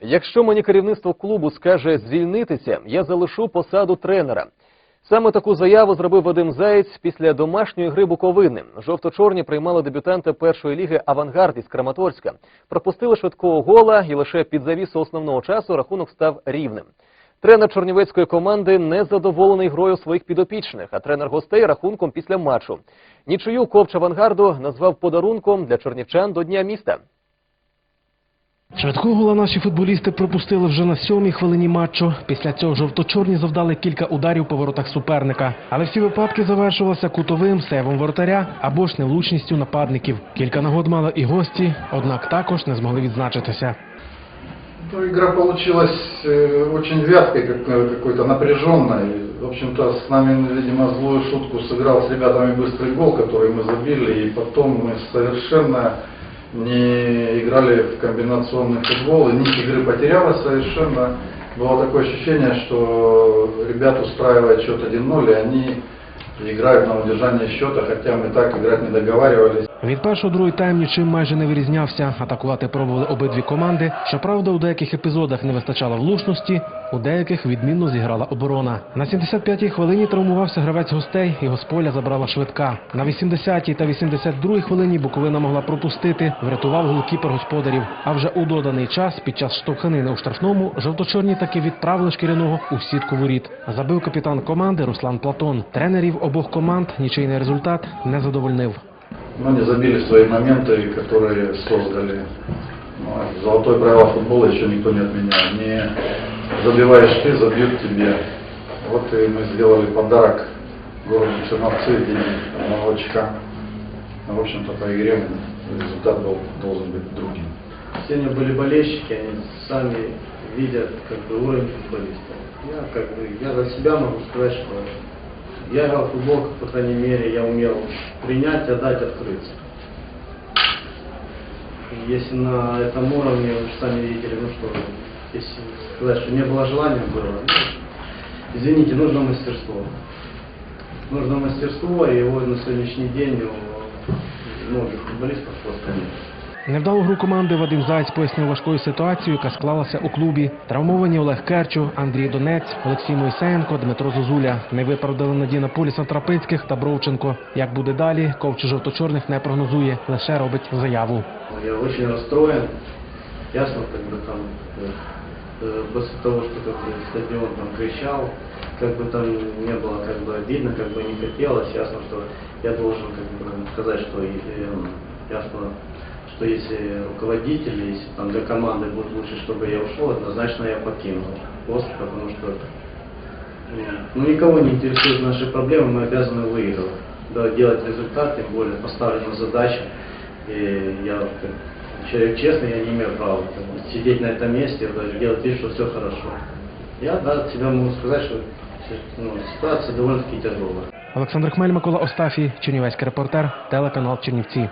Якщо мені керівництво клубу скаже звільнитися, я залишу посаду тренера. Саме таку заяву зробив Вадим Заєць після домашньої гри Буковини. Жовто-чорні приймали дебютанта першої ліги «Авангард» із Краматорська. Пропустили швидкого гола і лише під завісу основного часу рахунок став рівним. Тренер чорнівецької команди не задоволений грою своїх підопічних, а тренер гостей рахунком після матчу. Нічию ковч «Авангарду» назвав подарунком для чорнівчан до Дня міста. Швидкого гола наші футболісти пропустили вже на сьомій хвилині матчу. Після цього жовто-чорні завдали кілька ударів по воротах суперника. Але всі випадки завершувалися кутовим сейвом воротаря або ж невлучністю нападників. Кілька нагод мали і гості, однак також не змогли відзначитися. Ну, игра получилась э, очень вязкой, как, э, какой-то напряженной. В общем-то, с нами, видимо, злую шутку сыграл с ребятами быстрый гол, который мы забили, и потом мы совершенно не играли в комбинационный футбол, и нить игры потерялась совершенно. Было такое ощущение, что ребят устраивает счет 1-0, и они играют на удержание счета, хотя мы так играть не договаривались. Від першого другий тайм нічим майже не вирізнявся. Атакувати пробували обидві команди. Щоправда, у деяких епізодах не вистачало влучності, у деяких відмінно зіграла оборона. На 75-й хвилині травмувався гравець гостей, і госполя забрала швидка. На 80-й та 82-й хвилині Буковина могла пропустити, врятував голкіпер господарів. А вже у доданий час, під час штовханини у штрафному, жовточорні таки відправили шкіряного у сітку воріт. Забив капітан команди Руслан Платон. Тренерів обох команд нічийний результат не задовольнив. но не забили свои моменты, которые создали. Ну, золотое правило футбола не отменял. Забиваешь ты, забьют тебе. Вот и мы сделали подарок городу Черновцы в день одного очка. Ну, в общем-то, по игре результат был, должен быть другим. Сегодня были болельщики, они сами видят как бы уровень футболистов. Я как бы я за себя могу сказать, что я играл в футбол, по крайней мере, я умел принять, отдать, открыться. Если на этом уровне, вы сами видели, ну что, сказать, что не было желания, было. ну, извините, нужно мастерство. Нужно мастерство, и его на сегодняшний день у многих футболистов просто нет. Невдалу гру команди Вадим Зайць пояснив важкою ситуацією, яка склалася у клубі. Травмовані Олег Керчу, Андрій Донець, Олексій Мойсеєнко, Дмитро Зозуля. Не виправдали надії на полі Сантрапицьких та Бровченко. Як буде далі, ковч жовто-чорних не прогнозує, лише робить заяву. Я очень расстроен. Ясно, как бы там э, э, после того, что как бы, стадион там кричал, как бы там не было как бы обидно, как бы не хотелось, ясно, что я должен как бы сказать, что э, ясно, что если руководитель, если там для команды будет лучше, чтобы я ушел, однозначно я покину пост, потому что ну, никого не интересуют наши проблемы, мы обязаны выигрывать. Да, делать результат, тем более поставлена задача. И я как человек честный, я не имею права как бы, сидеть на этом месте, даже делать вид, что все хорошо. Я да, от себя могу сказать, что ну, ситуация довольно-таки тяжелая. Олександр Хмель, Микола Остафій, Чернівецький репортер, телеканал Чернівці.